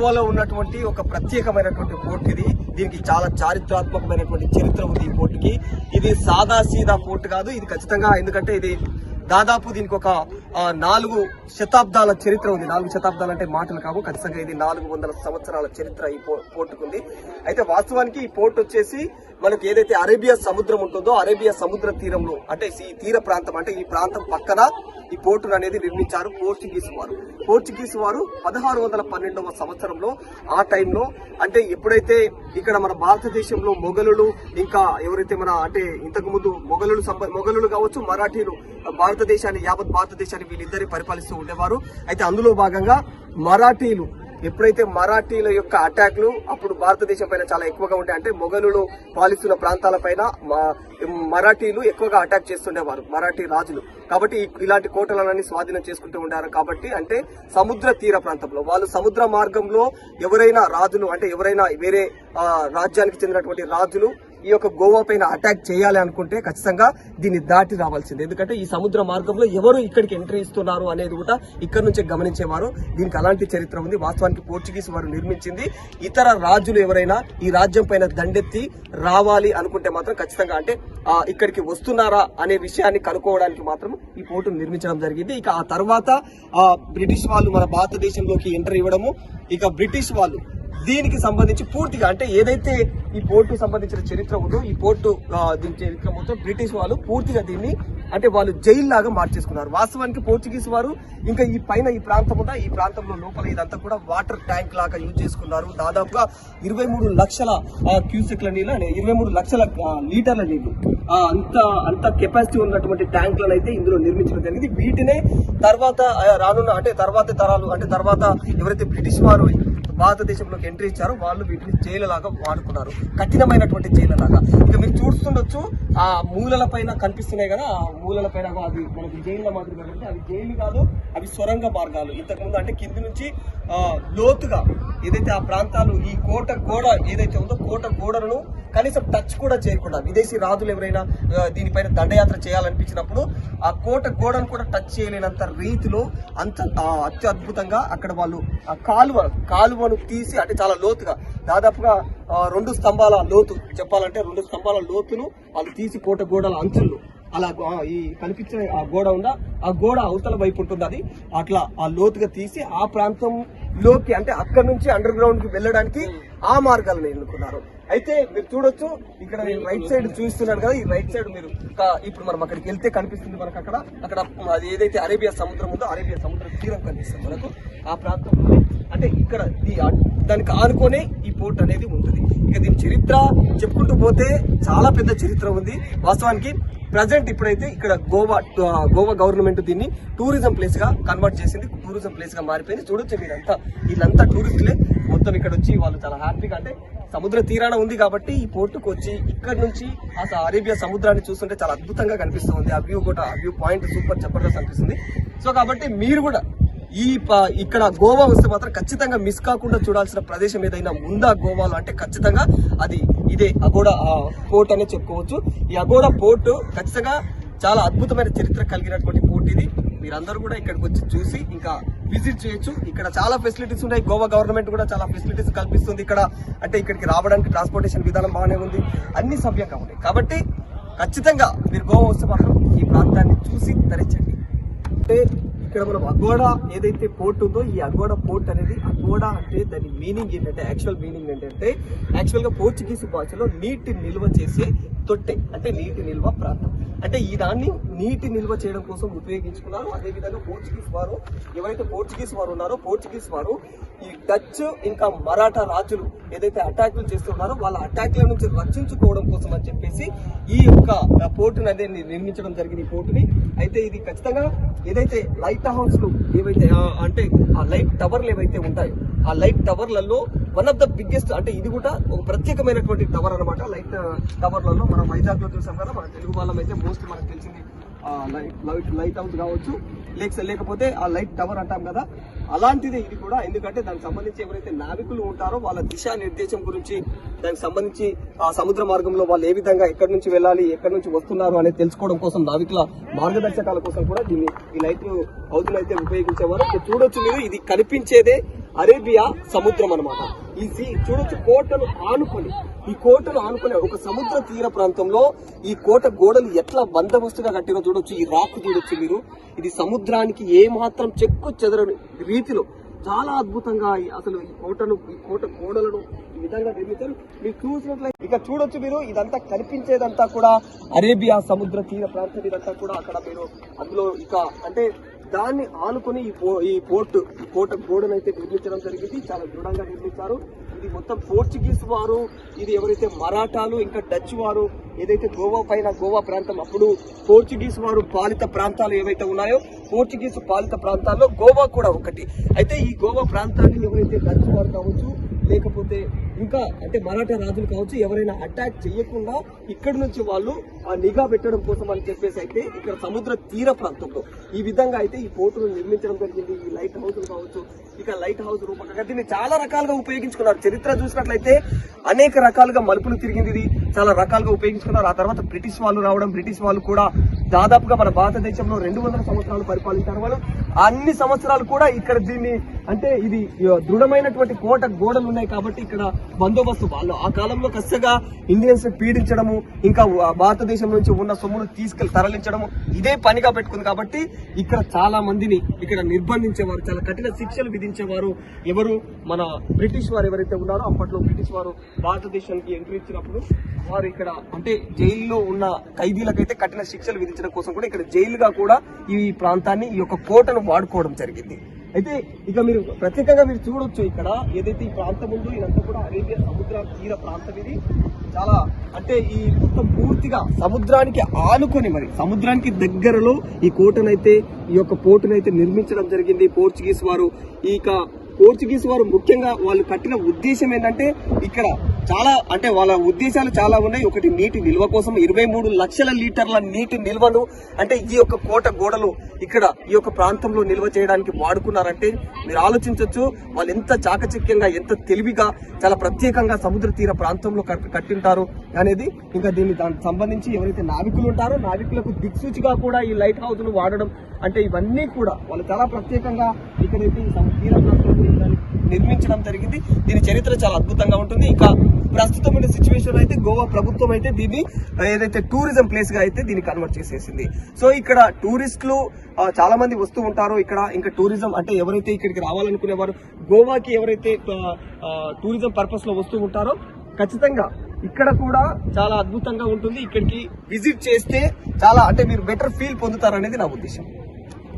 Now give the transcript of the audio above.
గోవాలో ఉన్నటువంటి ఒక ప్రత్యేకమైనటువంటి పోర్ట్ ఇది. దీనికి చాలా చారిత్రాత్మకమైనటువంటి చరిత్ర ఉంది ఈ పోర్టుకి. ఇది సాదా సీదా పోర్ట్ కాదు ఇది ఖచ్చితంగా ఎందుకంటే ఇది దాదాపు దీనికి ఒక నాలుగు శతాబ్దాల చరిత్ర ఉంది. నాలుగు శతాబ్దాలు అంటే మాటలు కావు. ఖచ్చితంగా ఇది నాలుగు వందల సంవత్సరాల చరిత్ర ఈ పో- పోర్టుకు ఉంది. అయితే వాస్తవానికి ఈ పోర్ట్ వచ్చేసి మనకి ఏదైతే అరేబియా సముద్రం ఉంటుందో అరేబియా సముద్ర తీరంలో అంటే ఈ తీర ప్రాంతం అంటే ఈ ప్రాంతం పక్కన ఈ పోర్టును అనేది నిర్మించారు పోర్చుగీస్ వారు. పోర్చుగీస్ వారు పదహారు వందల పన్నెండవ సంవత్సరంలో ఆ టైంలో అంటే ఎప్పుడైతే ఇక్కడ మన భారతదేశంలో మొఘలులు ఇంకా ఎవరైతే మన అంటే ఇంతకు ముందు మొఘలులు మొఘలులు కావచ్చు మరాఠీలు భారతదేశాన్ని యావత్ భారతదేశాన్ని వీళ్ళిద్దరి పరిపాలిస్తూ ఉండేవారు. అయితే అందులో భాగంగా మరాఠీలు ఎప్పుడైతే మరాఠీల యొక్క అటాక్లు అప్పుడు భారతదేశం పైన చాలా ఎక్కువగా ఉంటాయి. అంటే మొఘలులు పాలిస్తున్న ప్రాంతాల పైన మరాఠీలు ఎక్కువగా అటాక్ చేస్తుండేవారు మరాఠీ రాజులు. కాబట్టి ఇలాంటి కోటలన్నీ స్వాధీనం చేసుకుంటూ ఉండారు. కాబట్టి అంటే సముద్ర తీర ప్రాంతంలో వాళ్ళు సముద్ర మార్గంలో ఎవరైనా రాజులు అంటే ఎవరైనా వేరే రాజ్యానికి చెందినటువంటి రాజులు ఈ యొక్క గోవా పైన అటాక్ చేయాలి అనుకుంటే ఖచ్చితంగా దీన్ని దాటి రావాల్సింది. ఎందుకంటే ఈ సముద్ర మార్గంలో ఎవరు ఇక్కడికి ఎంట్రీ ఇస్తున్నారు అనేది కూడా ఇక్కడ నుంచే గమనించేవారు. దీనికి అలాంటి చరిత్ర ఉంది. వాస్తవానికి పోర్చుగీస్ వారు నిర్మించింది. ఇతర రాజులు ఎవరైనా ఈ రాజ్యం పైన దండెత్తి రావాలి అనుకుంటే మాత్రం ఖచ్చితంగా అంటే ఇక్కడికి వస్తున్నారా అనే విషయాన్ని కనుక్కోవడానికి మాత్రం ఈ పోర్టును నిర్మించడం జరిగింది. ఇక ఆ తర్వాత ఆ, బ్రిటిష్ వాళ్ళు మన భారతదేశంలోకి ఎంటర్ ఇవ్వడము ఇక బ్రిటిష్ వాళ్ళు దీనికి సంబంధించి పూర్తిగా అంటే ఏదైతే ఈ పోర్టు సంబంధించిన చరిత్ర ఉందో ఈ పోర్టు దీని చరిత్ర మొత్తం బ్రిటిష్ వాళ్ళు పూర్తిగా దీన్ని అంటే వాళ్ళు జైల్లాగా మార్చేసుకున్నారు. వాస్తవానికి పోర్చుగీస్ వారు ఇంకా ఈ పైన ఈ ప్రాంతం ఉందా? ఈ ప్రాంతంలో లోపల ఇదంతా కూడా వాటర్ ట్యాంక్ లాగా యూజ్ చేసుకున్నారు. దాదాపుగా ఇరవై మూడు లక్షల క్యూసెక్ల నీళ్ళు అంటే ఇరవై మూడు లక్షల లీటర్ల నీళ్ళు అంత అంత కెపాసిటీ ఉన్నటువంటి ట్యాంకులను అయితే ఇందులో నిర్మించడం జరిగింది. వీటినే తర్వాత రానున్న అంటే తర్వాత తరాలు అంటే తర్వాత ఎవరైతే బ్రిటిష్ వారు భారతదేశంలోకి ఎంట్రీ ఇచ్చారో వాళ్ళు వీటిని జైలులాగా వాడుకున్నారు. కఠినమైనటువంటి జైలులాగా. ఇక మీరు చూస్తుండొచ్చు ఆ మూలల పైన కనిపిస్తున్నాయి కదా ఆ మూలల పైన అది మనకి జైళ్ళ మాదిరిగా కాబట్టి అవి జైలు కాదు అవి సొరంగ మార్గాలు. ఇంతకుముందు అంటే కింది నుంచి లోతుగా ఏదైతే ఆ ప్రాంతాలు ఈ కోట గోడ ఏదైతే ఉందో కోట గోడలను కనీసం టచ్ కూడా చేయకుండా విదేశీ రాజులు ఎవరైనా దీనిపైన దండయాత్ర చేయాలనిపించినప్పుడు ఆ కోట గోడను కూడా టచ్ చేయలేనంత రీతిలో అంత అత్యద్భుతంగా అక్కడ వాళ్ళు ఆ కాలువ కాలువను తీసి అంటే చాలా లోతుగా దాదాపుగా రెండు స్తంభాల లోతు చెప్పాలంటే రెండు స్తంభాల లోతును వాళ్ళు తీసి కోట గోడల అంచులు. అలా ఈ కనిపించే ఆ గోడ ఉందా? ఆ గోడ అవతల వైపు ఉంటుంది అది. అట్లా ఆ లోతుగా తీసి ఆ ప్రాంతంలోకి అంటే అక్కడ నుంచి అండర్ గ్రౌండ్కి వెళ్ళడానికి ఆ మార్గాలను ఎన్నుకున్నారు. అయితే మీరు చూడొచ్చు ఇక్కడ నేను రైట్ సైడ్ చూస్తున్నాను కదా ఈ రైట్ సైడ్ మీరు ఇప్పుడు మనం అక్కడికి వెళ్తే కనిపిస్తుంది మనకు అక్కడ. అక్కడ అది ఏదైతే అరేబియా సముద్రం ఉందో అరేబియా సముద్ర తీరం కనిపిస్తుంది మనకు. ఆ ప్రాంతంలో అంటే ఇక్కడ ఈ దానికి ఆనుకొనే ఈ పోర్ట్ అనేది ఉంటుంది. ఇక దీని చరిత్ర చెప్పుకుంటూ పోతే చాలా పెద్ద చరిత్ర ఉంది. వాస్తవానికి ప్రజెంట్ ఇప్పుడైతే ఇక్కడ గోవా గోవా గవర్నమెంట్ దీన్ని టూరిజం ప్లేస్గా కన్వర్ట్ చేసింది. టూరిజం ప్లేస్గా మారిపోయింది. చూడొచ్చు మీరంతా. వీళ్ళంతా టూరిస్టులే మొత్తం ఇక్కడ వచ్చి వాళ్ళు చాలా హ్యాపీగా అంటే సముద్ర తీరాన ఉంది కాబట్టి ఈ పోర్టుకు వచ్చి ఇక్కడ నుంచి అసలు అరేబియా సముద్రాన్ని చూస్తుంటే చాలా అద్భుతంగా కనిపిస్తుంది. ఆ వ్యూ కూడా ఆ వ్యూ పాయింట్ సూపర్ జబర్దస్త్ అనిపిస్తుంది. సో కాబట్టి మీరు కూడా ఈ ప- ఇక్కడ గోవా వస్తే మాత్రం ఖచ్చితంగా మిస్ కాకుండా చూడాల్సిన ప్రదేశం ఏదైనా ఉందా గోవాలో అంటే ఖచ్చితంగా అది ఇదే అగోడా పోర్ట్ అనే చెప్పుకోవచ్చు. ఈ అగోడా పోర్ట్ ఖచ్చితంగా చాలా అద్భుతమైన చరిత్ర కలిగినటువంటి పోర్ట్ ఇది. మీరందరూ కూడా ఇక్కడికి వచ్చి చూసి ఇంకా విజిట్ చేయొచ్చు. ఇక్కడ చాలా ఫెసిలిటీస్ ఉన్నాయి. గోవా గవర్నమెంట్ కూడా చాలా ఫెసిలిటీస్ కల్పిస్తుంది ఇక్కడ. అంటే ఇక్కడికి రావడానికి ట్రాన్స్పోర్టేషన్ విధానం బాగానే ఉంది. అన్ని సభ్యంగా ఉన్నాయి. కాబట్టి ఖచ్చితంగా మీరు గోవా వస్తే మాత్రం ఈ ప్రాంతాన్ని చూసి ధరించండి అంటే ఇక్కడ మనం అగోడా ఏదైతే పోర్ట్ ఉందో ఈ అగోడా పోర్ట్ అనేది అగోడా అంటే దాని మీనింగ్ ఏంటంటే యాక్చువల్ మీనింగ్ ఏంటంటే యాక్చువల్గా పోర్చుగీస్ భాషలో నీటి నిల్వ చేసే తొట్టె అంటే నీటి నిల్వ ప్రాంతం. అంటే ఈ దాన్ని నీటి నిల్వ చేయడం కోసం ఉపయోగించుకున్నారు. అదే విధంగా పోర్చుగీస్ వారు ఎవరైతే పోర్చుగీస్ వారు ఉన్నారో పోర్చుగీస్ వారు ఈ డచ్ ఇంకా మరాఠా రాజులు ఏదైతే అటాకులు చేస్తున్నారో వాళ్ళ అటాక్ల నుంచి రక్షించుకోవడం కోసం అని చెప్పేసి ఈ యొక్క పోర్టుని అదే నిర్మించడం జరిగింది ఈ పోర్టుని. అయితే ఇది ఖచ్చితంగా ఏదైతే లైట్ హౌస్లు ఏవైతే అంటే ఆ లైట్ టవర్లు ఏవైతే ఉంటాయో ఆ లైట్ టవర్లలో వన్ ఆఫ్ ద బిగ్గెస్ట్ అంటే ఇది కూడా ఒక ప్రత్యేకమైనటువంటి టవర్ అనమాట లైట్ టవర్లలో మనం వైజాగ్లో చూసాం కదా మన తెలుగు వాళ్ళం అయితే మోస్ట్ మనకు తెలిసింది లైట్ లైట్ లైట్ హౌస్ కావచ్చు లేక లేకపోతే ఆ లైట్ టవర్ అంటాం కదా అలాంటిదే ఇది కూడా ఎందుకంటే దానికి సంబంధించి ఎవరైతే నావికులు ఉంటారో వాళ్ళ దిశా నిర్దేశం గురించి దానికి సంబంధించి ఆ సముద్ర మార్గంలో వాళ్ళు ఏ విధంగా ఎక్కడి నుంచి వెళ్ళాలి ఎక్కడి నుంచి వస్తున్నారు అనేది తెలుసుకోవడం కోసం నావికుల మార్గదర్శకాల కోసం కూడా దీన్ని ఈ లైట్ హౌస్ అయితే ఉపయోగించేవారు చూడొచ్చు మీరు ఇది కనిపించేదే అరేబియా సముద్రం అన్నమాట. ఈ చూడొచ్చు కోటను ఆనుకొని ఈ కోటను ఆనుకొని ఒక సముద్ర తీర ప్రాంతంలో ఈ కోట గోడలు ఎట్లా బందోబస్తుగా కట్టినో చూడొచ్చు ఈ రాక్ చూడొచ్చు మీరు. ఇది సముద్రానికి ఏ మాత్రం చెక్కు చెదరని రీతిలో చాలా అద్భుతంగా అసలు ఈ కోటను ఈ కోట గోడలను ఈ విధంగా నిర్మించారు. మీరు చూసినట్లయితే ఇక చూడొచ్చు మీరు ఇదంతా కనిపించేదంతా కూడా అరేబియా సముద్ర తీర ప్రాంతం ఇదంతా కూడా అక్కడ మీరు అందులో ఇక అంటే దాన్ని ఆనుకుని ఈ పో ఈ పోర్ట్ ఈ కోట నిర్మించడం జరిగింది. చాలా దృఢంగా నిర్మించారు. ఇది మొత్తం పోర్చుగీస్ వారు ఇది ఎవరైతే మరాఠాలు ఇంకా డచ్ వారు ఏదైతే గోవా పైన గోవా ప్రాంతం అప్పుడు పోర్చుగీస్ వారు పాలిత ప్రాంతాలు ఏవైతే ఉన్నాయో పోర్చుగీస్ పాలిత ప్రాంతాల్లో గోవా కూడా ఒకటి. అయితే ఈ గోవా ప్రాంతాన్ని ఎవరైతే డచ్ వారు కావచ్చు లేకపోతే ఇంకా అంటే మరాఠా రాజులు కావచ్చు ఎవరైనా అటాక్ చేయకుండా ఇక్కడ నుంచి వాళ్ళు ఆ నిఘా పెట్టడం కోసం అని చెప్పేసి అయితే ఇక్కడ సముద్ర తీర ప్రాంతంలో ఈ విధంగా అయితే ఈ పోర్టును నిర్మించడం జరిగింది ఈ లైట్ హౌస్ కావచ్చు ఇక లైట్ హౌస్ రూపకంగా దీన్ని చాలా రకాలుగా ఉపయోగించుకున్నారు. చరిత్ర చూసినట్లయితే అనేక రకాలుగా మలుపులు తిరిగింది ఇది. చాలా రకాలుగా ఉపయోగించుకున్నారు. ఆ తర్వాత బ్రిటిష్ వాళ్ళు రావడం బ్రిటిష్ వాళ్ళు కూడా దాదాపుగా మన భారతదేశంలో రెండు వందల సంవత్సరాలు పరిపాలించారు. వాళ్ళు అన్ని సంవత్సరాలు కూడా ఇక్కడ దీన్ని అంటే ఇది దృఢమైనటువంటి కోట గోడలు ఉన్నాయి కాబట్టి ఇక్కడ బందోబస్తు వాళ్ళు. ఆ కాలంలో కష్టగా ఇండియన్స్ పీడించడము ఇంకా భారతదేశం నుంచి ఉన్న సొమ్మును తీసుకెళ్ళి తరలించడము ఇదే పనిగా పెట్టుకుంది కాబట్టి ఇక్కడ చాలా మందిని ఇక్కడ నిర్బంధించేవారు చాలా కఠిన శిక్షలు విధించేవారు ఎవరు? మన బ్రిటిష్ వారు ఎవరైతే ఉన్నారో అప్పట్లో బ్రిటిష్ వారు భారతదేశానికి ఎంట్రీ ఇచ్చినప్పుడు వారు ఇక్కడ అంటే జైల్లో ఉన్న ఖైదీలకైతే కఠిన శిక్షలు విధించడం కోసం కూడా ఇక్కడ జైలుగా కూడా ఈ ప్రాంతాన్ని ఈ యొక్క కోటను వాడుకోవడం జరిగింది. అయితే ఇక మీరు ప్రత్యేకంగా మీరు చూడొచ్చు ఇక్కడ ఏదైతే ఈ ప్రాంతం ఉందో ఇదంతా కూడా అరేబియా సముద్ర తీర ప్రాంతం ఇది. చాలా అంటే ఈ మొత్తం పూర్తిగా సముద్రానికి ఆనుకొని మరి సముద్రానికి దగ్గరలో ఈ కోటనైతే ఈ యొక్క పోర్టునైతే నిర్మించడం జరిగింది పోర్చుగీస్ వారు. ఈ పోర్చుగీస్ వారు ముఖ్యంగా వాళ్ళు కట్టిన ఉద్దేశం ఏంటంటే ఇక్కడ చాలా అంటే వాళ్ళ ఉద్దేశాలు చాలా ఉన్నాయి. ఒకటి నీటి నిల్వ కోసం ఇరవై మూడు లక్షల లీటర్ల నీటి నిల్వను అంటే ఈ యొక్క కోట గోడలు ఇక్కడ ఈ యొక్క ప్రాంతంలో నిల్వ చేయడానికి వాడుకున్నారంటే మీరు ఆలోచించవచ్చు వాళ్ళు ఎంత చాకచక్యంగా ఎంత తెలివిగా చాలా ప్రత్యేకంగా సముద్ర తీర ప్రాంతంలో కట్టింటారు అనేది ఇంకా దీన్ని దానికి సంబంధించి ఎవరైతే నావికులు ఉంటారో నావికులకు దిక్సూచిగా కూడా ఈ లైట్ హౌస్ను వాడడం అంటే ఇవన్నీ కూడా వాళ్ళు చాలా ప్రత్యేకంగా ఇక్కడైతే ఈ తీర ప్రాంతంలో నిర్మించడం జరిగింది. దీని చరిత్ర చాలా అద్భుతంగా ఉంటుంది. ఇంకా ప్రస్తుతమైన సిచ్యువేషన్ అయితే గోవా ప్రభుత్వం అయితే దీన్ని ఏదైతే టూరిజం ప్లేస్గా అయితే దీన్ని కన్వర్ట్ చేసేసింది. సో ఇక్కడ టూరిస్టులు చాలా మంది వస్తూ ఉంటారు. ఇక్కడ ఇంకా టూరిజం అంటే ఎవరైతే ఇక్కడికి రావాలనుకునేవారు గోవాకి ఎవరైతే టూరిజం పర్పస్లో వస్తూ ఉంటారో ఖచ్చితంగా ఇక్కడ కూడా చాలా అద్భుతంగా ఉంటుంది. ఇక్కడికి విజిట్ చేస్తే చాలా అంటే మీరు బెటర్ ఫీల్ పొందుతారనేది నా ఉద్దేశం.